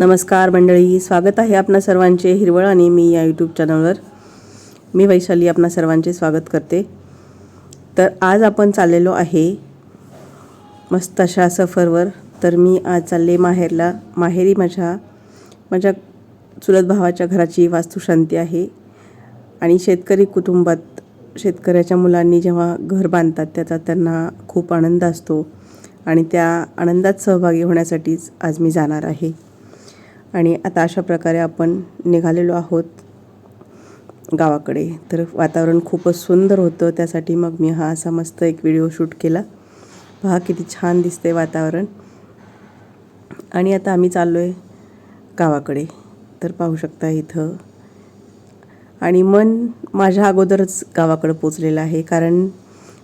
नमस्कार मंडळी स्वागत आहे आपणा सर्वांचे हिरवळ आणि मी या यूट्यूब चॅनलवर मी वैशाली आपणा सर्वांचे स्वागत करते. तर आज आपण चाललेलो आहे मस्त अशा सफरवर. तर मी आज चालले माहेरला माहेरी माझ्या माझ्या चुलत भावाच्या घराची वास्तुशांती आहे. आणि शेतकरी कुटुंबात शेतकऱ्याच्या मुलांनी जेव्हा घर बांधतात त्याचा त्यांना खूप आनंद असतो. आणि त्या आनंदात सहभागी होण्यासाठीच आज मी जाणार आहे. आणि आता अशा प्रकारे आपण निघालेलो आहोत गावाकडे. तर वातावरण खूपच सुंदर होतं. त्यासाठी मग मी हा असा मस्त एक व्हिडिओ शूट केला. पहा किती छान दिसते वातावरण. आणि आता आम्ही चाललो आहे गावाकडे. तर पाहू शकता इथं. आणि मन माझ्या अगोदरच गावाकडं पोचलेलं आहे. कारण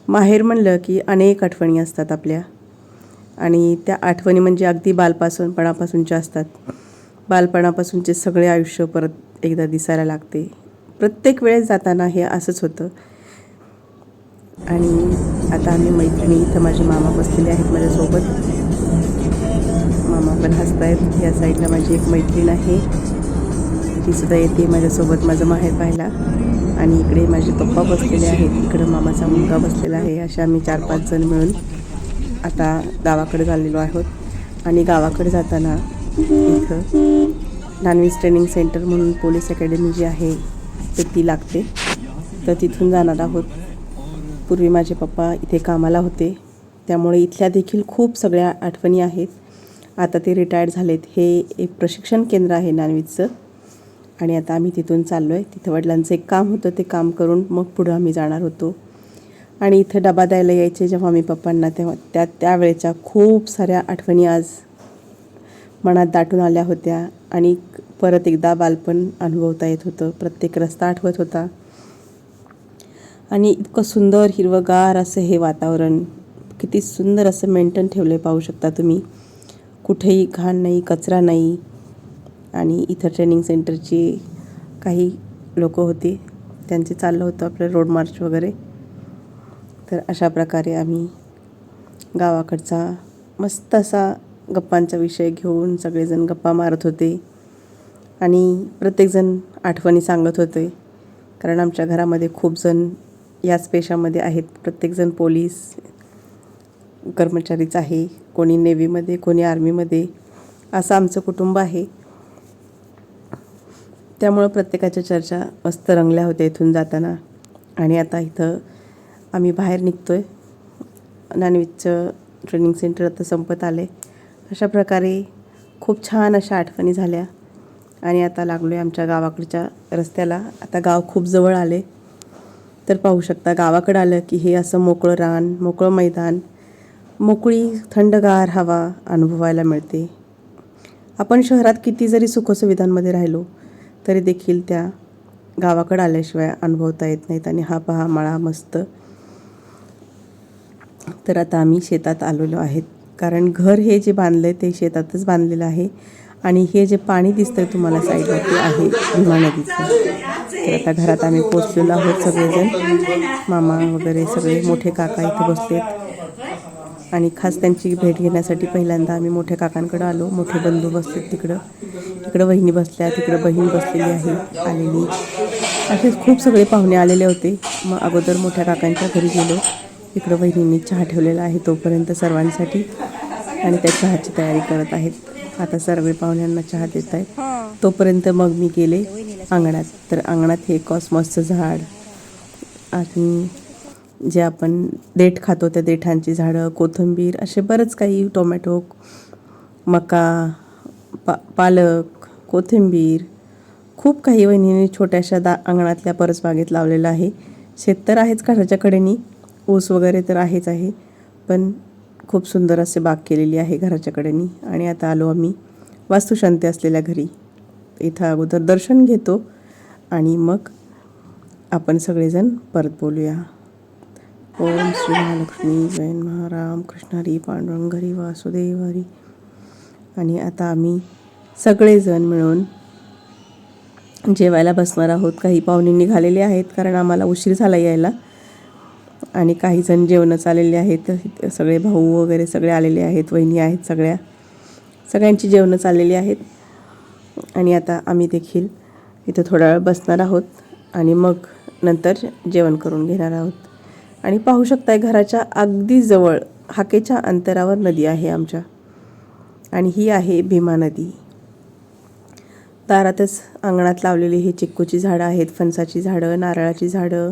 माहेर म्हणलं की अनेक आठवणी असतात आपल्या. आणि त्या आठवणी म्हणजे अगदी बालपासूनपणापासूनच्या असतात. बालपणापासूनचे सगळे आयुष्य परत एकदा दिसायला लागते. प्रत्येक वेळेस जाताना हे असंच होतं. आणि आता आम्ही मैत्रिणी इथं माझे मामा बसलेले आहेत माझ्यासोबत. मामा पण हसतायत. या साईडला माझी एक मैत्रीण आहे. ती सुद्धा येते माझ्यासोबत माझं माहेर पाहायला. आणि इकडे माझे पप्पा बसलेले आहेत. इकडं मामाचा मुलगा बसलेला आहे. अशा आम्ही चार पाच जण मिळून आता गावाकडे चाललेलो आहोत. आणि गावाकडे जाताना इथं नॉनव्हेज ट्रेनिंग सेंटर म्हणून पोलीस अकॅडमी जी आहे तर ती लागते. तर तिथून जाणार आहोत. पूर्वी माझे पप्पा इथे कामाला होते. त्यामुळे इथल्या देखील खूप सगळ्या आठवणी आहेत. आता ते रिटायर्ड झालेत. हे एक प्रशिक्षण केंद्र आहे नानवीजचं आणि आता आम्ही तिथून चाललो आहे तिथं वडिलांचं एक काम होतं. ते काम करून मग पुढं आम्ही जाणार होतो. आणि इथं डबा द्यायला यायचे जेव्हा मी पप्पांना तेव्हा त्या त्यावेळेच्या खूप साऱ्या आठवणी आज मनात दाटून आल्या होत्या आणि परत एकदा बालपण अनुभवता येत होतं. प्रत्येक रस्ता आठवत होता. आणि इतकं सुंदर हिरवंगार असं हे वातावरण. किती सुंदर असं मेंटेन ठेवलं पाहू शकता तुम्ही. कुठेही घाण नाही कचरा नाही. आणि इथं ट्रेनिंग सेंटरची काही लोक होती. त्यांचे चाललं होतं आपलं रोड मार्च वगैरे. तर अशा प्रकारे आम्ही गावाकडचा मस्त असा गप्पांचा विषय घेऊन सगळेजण गप्पा मारत होते. आणि प्रत्येकजण आठवणी सांगत होते. कारण आमच्या घरामध्ये खूपजण याच पेशामध्ये आहेत. प्रत्येकजण पोलीस कर्मचारीच आहे. कोणी नेव्हीमध्ये कोणी आर्मीमध्ये. असं आमचं कुटुंब आहे. त्यामुळं प्रत्येकाच्या चर्चा मस्त रंगल्या होत्या इथून जाताना. आणि आता इथं आम्ही बाहेर निघतो आहे नॉनव्हेजचं ट्रेनिंग सेंटर आता संपत आलं आहे अशा प्रकारे खूप छान अशा आठवणी झाल्या. आणि आता लागलो आहे आमच्या गावाकडच्या रस्त्याला. आता गाव खूप जवळ आले तर पाहू शकता गावाकडं आलं की हे असं मोकळं रान मोकळं मैदान मोकळी थंडगार हवा अनुभवायला मिळते. आपण शहरात किती जरी सुखसुविधांमध्ये राहिलो तरी देखील त्या गावाकडं आल्याशिवाय अनुभवता येत नाहीत आणि हा पहा मळा मस्त. तर आता आम्ही शेतात आलेलो आहेत. कारण घर हे जे बांधलं आहे ते शेतातच बांधलेलं आहे. आणि हे जे पाणी दिसतंय तुम्हाला साईडला ते आहे भीमा नदीचं. तर आता घरात आम्ही पोचलेलो आहोत सगळेजण. मामा वगैरे सगळे मोठे काका इथे बसलेत. आणि खास त्यांची भेट घेण्यासाठी पहिल्यांदा आम्ही मोठ्या काकांकडं आलो. मोठे बंधू बसलेत तिकडं. इकडं वहिनी बसल्या तिकडं बहीण बसलेली आहे आलेली. असे खूप सगळे पाहुणे आलेले होते. मग अगोदर मोठ्या काकांच्या घरी गेलो. इकडं वहिनींनी चहा ठेवलेला आहे तोपर्यंत सर्वांसाठी. आणि त्या चहाची तयारी करत आहेत. आता सर्व पाहुण्यांना चहा देत आहेत. तोपर्यंत मग मी गेले अंगणात. तर अंगणात हे कॉस्मॉसचं झाड आणि जे आपण देठ खातो त्या देठांची झाडं कोथिंबीर असे बरंच काही टोमॅटो मका पा पालक कोथिंबीर खूप काही वहिनीने छोट्याशा दा अंगणातल्या परसबागेत लावलेलं आहे. शेत तर आहेच घराच्या कडेनी. ऊस वगैरे तर आहेच आहे. पण खूप सुंदर असे बाग केलेली आहे घराच्या कडेनी आणि आता आलो आम्ही वास्तुशांती असलेल्या घरी. इथं अगोदर दर्शन घेतो आणि मग आपण सगळेजण परत बोलूया. ओम श्री महालक्ष्मी जैन महाराम कृष्णारी पांडुरंग हरी वासुदेव हरी. आणि आता आम्ही सगळेजण मिळून जेवायला बसणार आहोत. काही पाहुणे निघालेले आहेत कारण आम्हाला उशीर झाला यायला. आणि काही जण जेवणं चाललेले आहेत सगळे भाऊ वगैरे सगळे आलेले आहेत वहिनी आहेत सगळ्या. सगळ्यांची जेवणं चाललेली आहेत. आणि आता आम्ही देखील इथं थोडा वेळ बसणार आहोत आणि मग नंतर जेवण करून घेणार आहोत. आणि पाहू शकताय घराच्या अगदी जवळ हाकेच्या अंतरावर नदी आहे आमच्या. आणि ही आहे भीमा नदी. दारातच अंगणात लावलेली हे चिक्कूची झाडं आहेत फणसाची झाडं नारळाची झाडं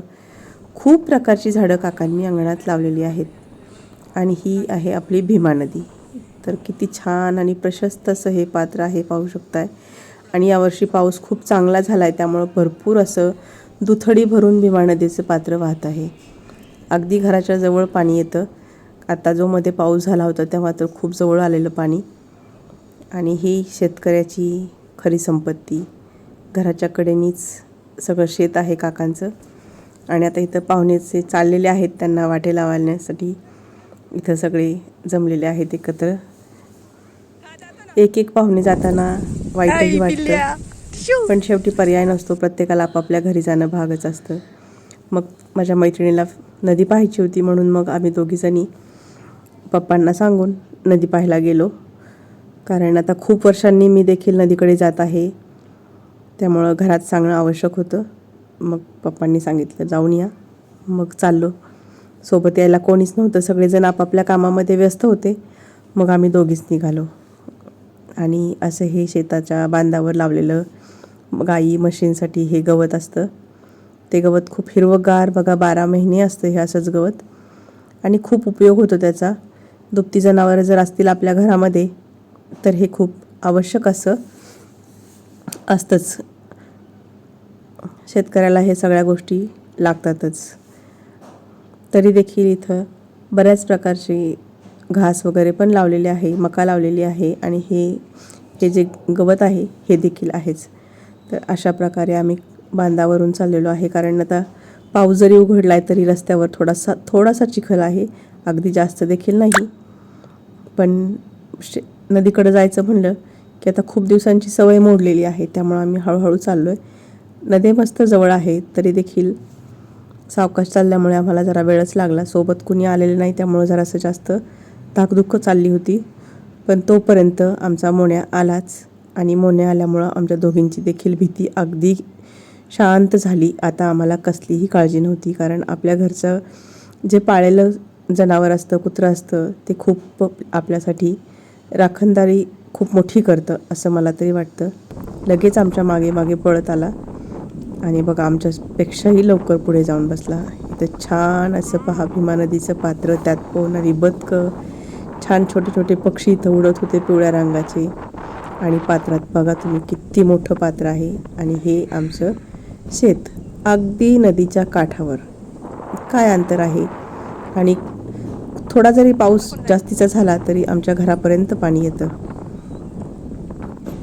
खूप प्रकारची झाडं काकांनी अंगणात लावलेली आहेत. आणि ही आहे आपली भीमा नदी. तर किती छान आणि प्रशस्त असं हे पात्र आहे पाहू शकताय. आणि यावर्षी पाऊस खूप चांगला झाला आहे त्यामुळं भरपूर असं दुथडी भरून भीमा नदीचं पात्र वाहत आहे. अगदी घराच्या जवळ पाणी येतं. आता जो मध्ये पाऊस झाला होता तेव्हा तर खूप जवळ आलेलं पाणी. आणि ही शेतकऱ्याची खरी संपत्ती. घराच्या कडेनीच सगळं शेत आहे काकांचं. आणि आता इथं पाहुणेचे चाललेले आहेत त्यांना वाटे लावण्यासाठी इथं सगळे जमलेले आहेत एकत्र. एक एक पाहुणे जाताना वाईटही वाटतं. पण शेवटी पर्याय नसतो प्रत्येकाला आपापल्या घरी जाणं भागच असतं. मग माझ्या मैत्रिणीला नदी पाहायची होती म्हणून मग आम्ही दोघीजणी पप्पांना सांगून नदी पाहायला गेलो. कारण आता खूप वर्षांनी मी देखील नदीकडे जात आहे. त्यामुळं घरात सांगणं आवश्यक होतं. मग पप्पांनी सांगितलं जाऊन या. मग चाललो. सोबत यायला कोणीच नव्हतं. सगळेजण आपापल्या कामामध्ये व्यस्त होते. मग आम्ही दोघीच निघालो. आणि असं हे शेताच्या बांधावर लावलेलं गाई म्हशींसाठी हे गवत असतं. ते गवत खूप हिरवंगार बघा बारा महिने असतं हे असंच गवत. आणि खूप उपयोग होतो त्याचा. दुभती जनावरं जर असतील आपल्या घरामध्ये तर हे खूप आवश्यक असं असतंच. शेतकऱ्याला हे सगळ्या गोष्टी लागतातच. तरी देखील इथं बऱ्याच प्रकारचे घास वगैरे पण लावलेले आहे मका लावलेली आहे आणि हे हे जे गवत आहे हे देखील आहेच. तर अशा प्रकारे आम्ही बांधावरून चाललेलो आहे. कारण आता पाऊस जरी उघडला आहे तरी रस्त्यावर थोडासा थोडासा चिखल आहे. अगदी जास्त देखील नाही. पण शे नदीकडं जायचं म्हणलं की आता खूप दिवसांची सवय मोडलेली आहे. त्यामुळं आम्ही हळूहळू चाललो आहे नदी मस्त जवळ आहे तरी देखील सावकाश चालल्यामुळे आम्हाला जरा वेळच लागला. सोबत कुणी आलेलं नाही त्यामुळं जरासं जास्त धाकधुक्क चालली होती. पण तोपर्यंत आमचा मोन्या आलाच आणि मोन्या आल्यामुळं आमच्या दोघींची देखील भीती अगदी शांत झाली. आता आम्हाला कसलीही काळजी नव्हती कारण आपल्या घरचं जे पाळलेलं जनावर असतं कुत्रं असतं ते खूप आपल्यासाठी राखणदारी खूप मोठी करतं असं मला तरी वाटतं. लगेच आमच्या मागे मागे पळत आला. आणि बघा आमच्यापेक्षाही लवकर पुढे जाऊन बसला. इथं छान असं पहा भीमा नदीचं पात्र त्यात पोहणारी बदकं. छान छोटे छोटे पक्षी इथं उडत होते पिवळ्या रंगाचे. आणि पात्रात बघा तुम्ही किती मोठं पात्र आहे. आणि हे आमचं शेत अगदी नदीच्या काठावर. काय अंतर आहे? आणि थोडा जरी पाऊस जास्तीचा झाला तरी आमच्या घरापर्यंत पाणी येतं.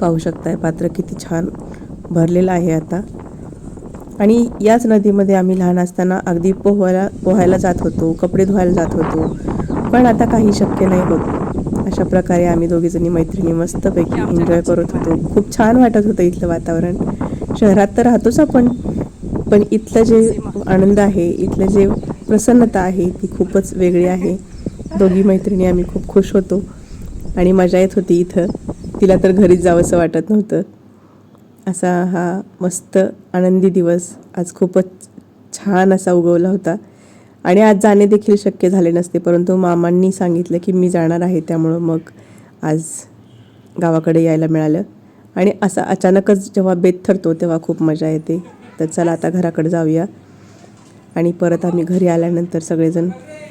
पाहू शकताय पात्र किती छान भरलेलं आहे आता. आणि याच नदीमध्ये आम्ही लहान असताना अगदी पोहायला पोहायला जात होतो कपडे धुवायला जात होतो. पण आता काही शक्य नाही होत. अशा प्रकारे आम्ही दोघीजणी मैत्रिणी मस्तपैकी एन्जॉय करत होतो. खूप छान वाटत होतं इथलं वातावरण. शहरात तर राहतोच आपण. पण इथलं जे आनंद आहे इथलं जे प्रसन्नता आहे ती खूपच वेगळी आहे. दोघी मैत्रिणी आम्ही खूप खुश होतो. आणि मजा येत होती इथं. तिला तर घरीच जावंसं वाटत नव्हतं. असा हा मस्त आनंदी दिवस आज खूपच छान असा उगवला होता. आणि आज जाणे देखील शक्य झाले नसते परंतु मामांनी सांगितलं की मी जाणार आहे त्यामुळं मग आज गावाकडे यायला मिळालं. आणि असा अचानकच जेव्हा बेत ठरतो तेव्हा खूप मजा येते. तर चला आता घराकडे जाऊया. आणि परत आम्ही घरी आल्यानंतर सगळेजण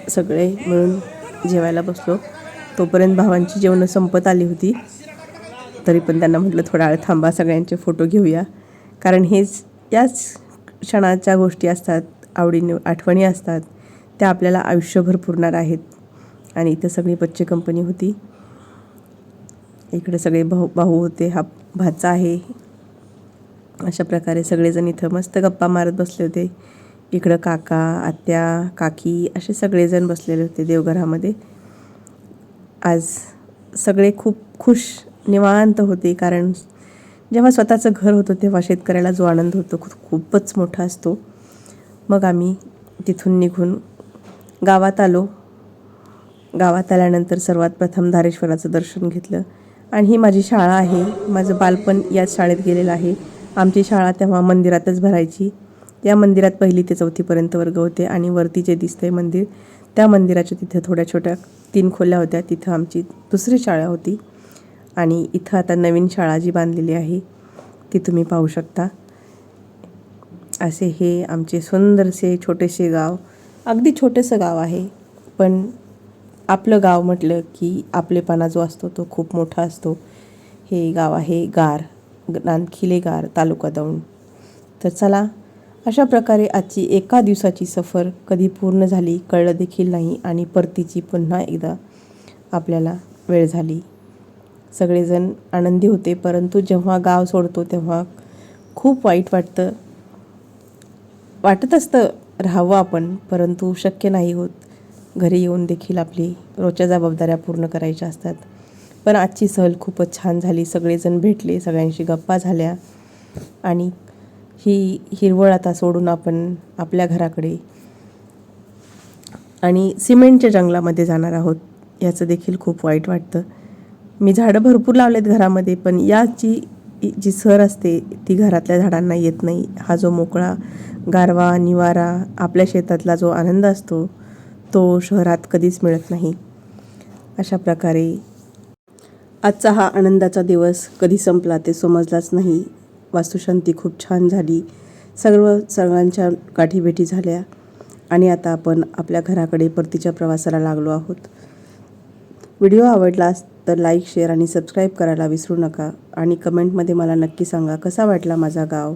सगळे मिळून जेवायला बसलो. तोपर्यंत भावांची जेवणं संपत आली होती. तरी पण त्यांना म्हटलं थोडा वेळ थांबा सगळ्यांचे फोटो घेऊया. कारण हेच याच क्षणाच्या गोष्टी असतात आवडीने आठवणी असतात त्या आपल्याला आयुष्यभर पुरणार आहेत. आणि इथं सगळी बच्चे कंपनी होती. इकडे सगळे भाऊ भाऊ होते हा भाचा आहे. अशा प्रकारे सगळेजण इथं मस्त गप्पा मारत बसले होते. इकडं काका आत्या काकी असे सगळेजण बसलेले होते देवघरामध्ये. आज सगळे खूप खुश निवांत होते कारण जेव्हा स्वतःचं घर होतं तेव्हा शेतकऱ्याला जो आनंद होतो खूपच मोठा असतो. मग आम्ही तिथून निघून गावात आलो. गावात आल्यानंतर सर्वात प्रथम धारेश्वराचं दर्शन घेतलं. आणि ही माझी शाळा आहे. माझं बालपण याच शाळेत गेलेलं आहे. आमची शाळा तेव्हा मंदिरातच भरायची. या मंदिरात पहिली ते चौथीपर्यंत वर्ग होते आणि वरती जे दिसतंय मंदिर त्या मंदिराच्या तिथं थोड्या छोट्या तीन खोल्या होत्या. तिथं आमची दुसरी शाळा होती. आणि इथं आता नवीन शाळा जी बांधलेली आहे ती तुम्ही पाहू शकता. असे हे आमचे सुंदरसे छोटेसे गाव अगदी छोटेसं गाव आहे. पण आपलं गाव म्हटलं की आपलेपणा जो असतो तो खूप मोठा असतो. हे गाव आहे गार नानखिले गार तालुका दौंड. तर चला अशा प्रकारे आजची एका दिवसाची सफर कधी पूर्ण झाली कळलं देखील नाही आणि परतीची पुन्हा एकदा आपल्याला वेळ झाली. सगळेजण आनंदी होते. परंतु जेव्हा गाव सोडतो तेव्हा खूप वाईट वाटतं. वाटत असतं राहावं आपण परंतु शक्य नाही होत. घरी येऊन देखील आपली रोजच्या जबाबदाऱ्या पूर्ण करायच्या असतात. पण आजची सहल खूपच छान झाली. सगळेजण भेटले सगळ्यांशी गप्पा झाल्या. आणि ही हिरवळ आता सोडून आपण आपल्या घराकडे आणि सिमेंटच्या जंगलामध्ये जाणार आहोत याचं देखील खूप वाईट वाटतं. मी झाडं भरपूर लावलेत घरामध्ये पण याची जी सर असते ती घरातल्या झाडांना येत नाही. हा जो मोकळा गारवा निवारा आपल्या शेतातला जो आनंद असतो तो शहरात कधीच मिळत नाही. अशा प्रकारे आजचा हा आनंदाचा दिवस कधी संपला ते समजलाच नाही. वास्तुशांती खूप छान झाली. सर्व सगळ्यांच्या गाठीभेटी झाल्या. आणि आता आपण आपल्या घराकडे परतीच्या प्रवासाला लागलो आहोत. व्हिडिओ आवडलास तर लाईक शेअर आणि सबस्क्राईब करायला विसरू नका. आणि कमेंटमध्ये मला नक्की सांगा कसा वाटला माझा गाव?